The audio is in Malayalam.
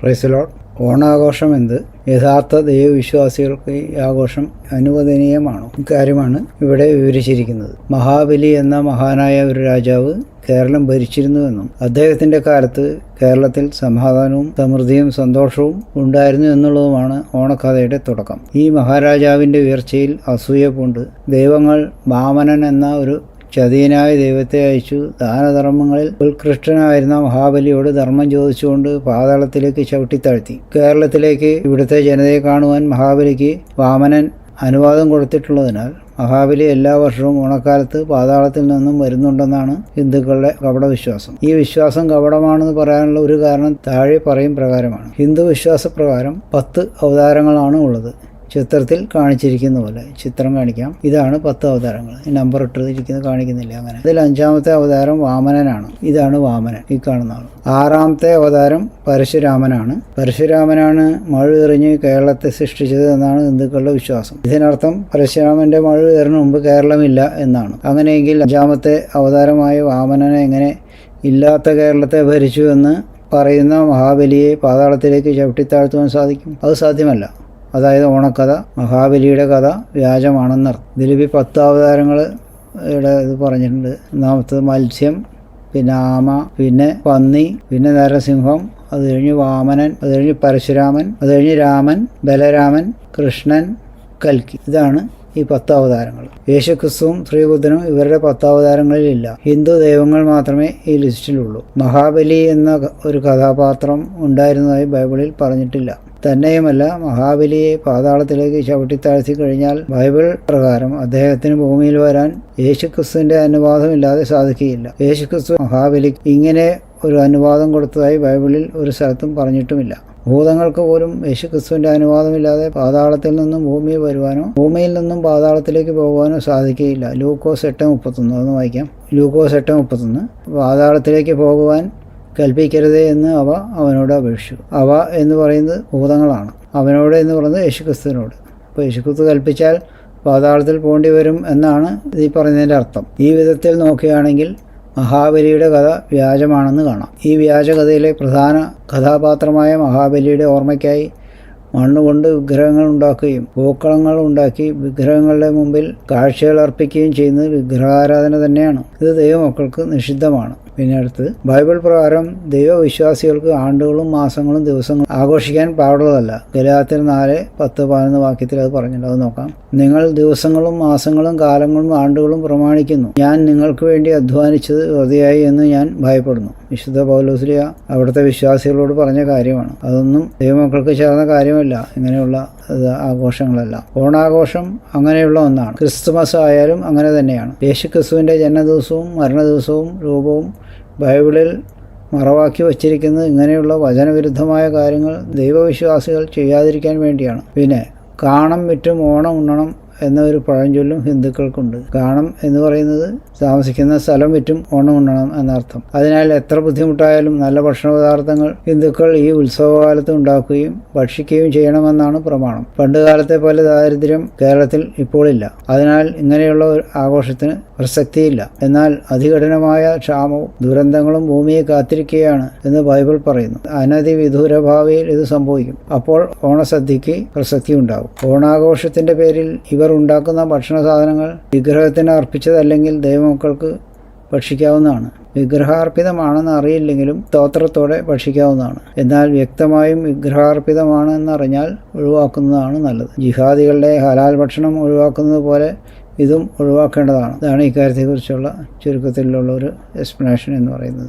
പ്രൈസലോട്ട് ഓണാഘോഷം എന്ത്? യഥാർത്ഥ ദൈവവിശ്വാസികൾക്ക് ഈ ആഘോഷം അനുവദനീയമാണോ? ഇക്കാര്യമാണ് ഇവിടെ വിവരിച്ചിരിക്കുന്നത്. മഹാബലി എന്ന മഹാനായ ഒരു രാജാവ് കേരളം ഭരിച്ചിരുന്നുവെന്നും അദ്ദേഹത്തിന്റെ കാലത്ത് കേരളത്തിൽ സമാധാനവും സമൃദ്ധിയും സന്തോഷവും ഉണ്ടായിരുന്നു എന്നുള്ളതുമാണ് ഓണക്കഥയുടെ തുടക്കം. ഈ മഹാരാജാവിന്റെ ഉയർച്ചയിൽ അസൂയ പൂണ്ട് ദൈവങ്ങൾ വാമനൻ എന്ന ഒരു ചതിയനായ ദൈവത്തെ അയച്ചു. ദാനധർമ്മങ്ങളിൽ ഉത്കൃഷ്ടനായിരുന്ന മഹാബലിയോട് ധർമ്മം ചോദിച്ചുകൊണ്ട് പാതാളത്തിലേക്ക് ചവിട്ടിത്താഴ്ത്തി കേരളത്തിലേക്ക് ഇവിടുത്തെ ജനതയെ കാണുവാൻ മഹാബലിക്ക് വാമനൻ അനുവാദം കൊടുത്തിട്ടുള്ളതിനാൽ മഹാബലി എല്ലാ വർഷവും ഓണക്കാലത്ത് പാതാളത്തിൽ നിന്നും വരുന്നുണ്ടെന്നാണ് ഹിന്ദുക്കളുടെ കപടവിശ്വാസം. ഈ വിശ്വാസം കപടമാണെന്ന് പറയാനുള്ള ഒരു കാരണം താഴെ പറയും പ്രകാരമാണ്. ഹിന്ദു വിശ്വാസപ്രകാരം പത്ത് അവതാരങ്ങളാണ് ഉള്ളത്. ചിത്രത്തിൽ കാണിച്ചിരിക്കുന്ന പോലെ ചിത്രം കാണിക്കാം. ഇതാണ് പത്ത് അവതാരങ്ങൾ. നമ്പർ ഇട്ടിരിക്കുന്നത് കാണിക്കുന്നില്ല അങ്ങനെ. ഇതിൽ അഞ്ചാമത്തെ അവതാരം വാമനനാണ്. ഇതാണ് വാമനൻ ഈ കാണുന്ന ആൾ. ആറാമത്തെ അവതാരം പരശുരാമനാണ്. പരശുരാമനാണ് മഴ എറിഞ്ഞ് കേരളത്തെ സൃഷ്ടിച്ചത് എന്നാണ് ഹിന്ദുക്കളുടെ വിശ്വാസം. ഇതിനർത്ഥം പരശുരാമന്റെ മഴ എറിഞ്ഞ മുമ്പ് കേരളമില്ല എന്നാണ്. അങ്ങനെയെങ്കിൽ അഞ്ചാമത്തെ അവതാരമായ വാമനനെ എങ്ങനെ ഇല്ലാത്ത കേരളത്തെ ഭരിച്ചു എന്ന് പറയുന്ന മഹാബലിയെ പാതാളത്തിലേക്ക് ചവിട്ടിത്താഴ്ത്തുവാൻ സാധിക്കും? അത് സാധ്യമല്ല. അതായത് ഓണക്കഥ മഹാബലിയുടെ കഥ വ്യാജമാണെന്നർത്ഥം ഇതിലിപ്പോൾ പത്ത് അവതാരങ്ങൾ ഇവിടെ ഇത് പറഞ്ഞിട്ടുണ്ട്. ഒന്നാമത്തത് മത്സ്യം പിന്നെ ആമ പിന്നെ പന്നി പിന്നെ നരസിംഹം അത് കഴിഞ്ഞ് വാമനൻ അത് കഴിഞ്ഞ് പരശുരാമൻ അത് കഴിഞ്ഞ് രാമൻ ബലരാമൻ കൃഷ്ണൻ കൽക്കി. ഇതാണ് ഈ പത്ത് അവതാരങ്ങൾ യേശുക്രിസ്തുവും ശ്രീബുദ്ധനും ഇവരുടെ പത്ത് അവതാരങ്ങളിലില്ല. ഹിന്ദു ദൈവങ്ങൾ മാത്രമേ ഈ ലിസ്റ്റിലുള്ളൂ. മഹാബലി എന്ന ഒരു കഥാപാത്രം ഉണ്ടായിരുന്നതായി ബൈബിളിൽ പറഞ്ഞിട്ടില്ല. തന്നെയുമല്ല മഹാബലിയെ പാതാളത്തിലേക്ക് ചവിട്ടിത്താഴ്ത്തി കഴിഞ്ഞാൽ ബൈബിൾ പ്രകാരം അദ്ദേഹത്തിന് ഭൂമിയിൽ വരാൻ യേശുക്രിസ്തുവിന്റെ അനുവാദമില്ലാതെ സാധിക്കുകയില്ല. യേശുക്രിസ്തു മഹാബലി ഇങ്ങനെ ഒരു അനുവാദം കൊടുത്തതായി ബൈബിളിൽ ഒരു സ്ഥലത്തും പറഞ്ഞിട്ടുമില്ല. ഭൂതങ്ങൾക്ക് പോലും യേശുക്രിസ്തുവിന്റെ അനുവാദമില്ലാതെ പാതാളത്തിൽ നിന്നും ഭൂമിയിൽ വരുവാനോ ഭൂമിയിൽ നിന്നും പാതാളത്തിലേക്ക് പോകുവാനോ സാധിക്കുകയില്ല. ലൂക്കോസ് എട്ട് മുപ്പത്തൊന്ന് അതൊന്ന് വായിക്കാം. ലൂക്കോസ് എട്ട് മുപ്പത്തൊന്ന് പാതാളത്തിലേക്ക് പോകുവാൻ കൽപ്പിക്കരുതേ എന്ന് അവ അവനോട് അപേക്ഷിച്ചു. അവ എന്ന് പറയുന്നത് ഭൂതങ്ങളാണ്. അവനോട് എന്ന് പറയുന്നത് യേശുക്രിസ്തുവിനോട്. അപ്പോൾ യേശുക്രിസ്തു കൽപ്പിച്ചാൽ പാതാളത്തിൽ പോണ്ടി വരും എന്നാണ് ഈ പറയുന്നതിന്റെ അർത്ഥം. ഈ വിധത്തിൽ നോക്കുകയാണെങ്കിൽ മഹാബലിയുടെ കഥ വ്യാജമാണെന്ന് കാണാം. ഈ വ്യാജകഥയിലെ പ്രധാന കഥാപാത്രമായ മഹാബലിയുടെ ഓർമ്മയ്ക്കായി മണ്ണുകൊണ്ട് വിഗ്രഹങ്ങൾ ഉണ്ടാക്കുകയും പൂക്കളങ്ങൾ ഉണ്ടാക്കി വിഗ്രഹങ്ങളുടെ മുമ്പിൽ കാഴ്ചകൾ അർപ്പിക്കുകയും ചെയ്യുന്നത് വിഗ്രഹാരാധന തന്നെയാണ്. ഇത് ദൈവമക്കൾക്ക് നിഷിദ്ധമാണ്. പിന്നെ അടുത്ത് ബൈബിൾ പ്രകാരം ദൈവവിശ്വാസികൾക്ക് ആണ്ടുകളും മാസങ്ങളും ദിവസങ്ങളും ആഘോഷിക്കാൻ പാടുള്ളതല്ല. ഗലാത്തിൽ നാല് പത്ത് പതിനൊന്ന് വാക്യത്തിൽ അത് പറഞ്ഞിട്ടുണ്ട്. അത് നോക്കാം. നിങ്ങൾ ദിവസങ്ങളും മാസങ്ങളും കാലങ്ങളും ആണ്ടുകളും പ്രമാണിക്കുന്നു. ഞാൻ നിങ്ങൾക്ക് വേണ്ടി അധ്വാനിച്ചത് വെറുതെയായി എന്ന് ഞാൻ ഭയപ്പെടുന്നു. വിശുദ്ധ പൗലോസ്ലിയ അവിടുത്തെ വിശ്വാസികളോട് പറഞ്ഞ കാര്യമാണ്. അതൊന്നും ദൈവമക്കൾക്ക് ചേർന്ന കാര്യമല്ല. ഇങ്ങനെയുള്ള ആഘോഷങ്ങളെല്ലാം. ഓണാഘോഷം അങ്ങനെയുള്ള ഒന്നാണ്. ക്രിസ്തുമസ് ആയാലും അങ്ങനെ തന്നെയാണ്. യേശുക്രിസ്തുവിന്റെ ജനനദിവസവും മരണദിവസവും രൂപവും ബൈബിളിൽ മറവാക്കി വച്ചിരിക്കുന്നത് ഇങ്ങനെയുള്ള വചനവിരുദ്ധമായ കാര്യങ്ങൾ ദൈവവിശ്വാസികൾ ചെയ്യാതിരിക്കാൻ വേണ്ടിയാണ്. പിന്നെ കാണം വിറ്റും ഓണം ഉണ്ണണം എന്ന ഒരു പഴഞ്ചൊല്ലും ഹിന്ദുക്കൾക്കുണ്ട്. കാണം എന്ന് പറയുന്നത് താമസിക്കുന്ന സ്ഥലം വിറ്റും ഓണം ഉണ്ണണം എന്നർത്ഥം. അതിനാൽ എത്ര ബുദ്ധിമുട്ടായാലും നല്ല ഭക്ഷണ പദാർത്ഥങ്ങൾ ഹിന്ദുക്കൾ ഈ ഉത്സവകാലത്ത് ഉണ്ടാക്കുകയും ഭക്ഷിക്കുകയും ചെയ്യണമെന്നാണ് പ്രമാണം. പണ്ടുകാലത്തെ പോലെ ദാരിദ്ര്യം കേരളത്തിൽ ഇപ്പോഴില്ല അതിനാൽ ഇങ്ങനെയുള്ള ആഘോഷത്തിന് പ്രസക്തിയില്ല. എന്നാൽ അതികഠിനമായ ക്ഷാമവും ദുരന്തങ്ങളും ഭൂമിയെ കാത്തിരിക്കുകയാണ് എന്ന് ബൈബിൾ പറയുന്നു. അനധിവിദൂര ഭാവിയിൽ ഇത് സംഭവിക്കും. അപ്പോൾ ഓണസദ്യക്ക് പ്രസക്തി ഉണ്ടാകും ഓണാഘോഷത്തിന്റെ പേരിൽ ഇവർ ഉണ്ടാക്കുന്ന ഭക്ഷണ സാധനങ്ങൾ വിഗ്രഹത്തിന് അർപ്പിച്ചതല്ലെങ്കിൽ ദൈവമക്കൾക്ക് ഭക്ഷിക്കാവുന്നതാണ്. വിഗ്രഹാർപ്പിതമാണെന്ന് അറിയില്ലെങ്കിലും സ്തോത്രത്തോടെ ഭക്ഷിക്കാവുന്നതാണ്. എന്നാൽ വ്യക്തമായും വിഗ്രഹാർപ്പിതമാണെന്ന് എന്നറിഞ്ഞാൽ ഒഴിവാക്കുന്നതാണ് നല്ലത്. ജിഹാദികളുടെ ഹലാൽ ഭക്ഷണം ഒഴിവാക്കുന്നത് പോലെ ഇതും ഒഴിവാക്കേണ്ടതാണ്. ഇതാണ് ഇക്കാര്യത്തെക്കുറിച്ചുള്ള ചുരുക്കത്തിലുള്ള ഒരു എക്സ്പ്ലനേഷൻ എന്ന് പറയുന്നത്.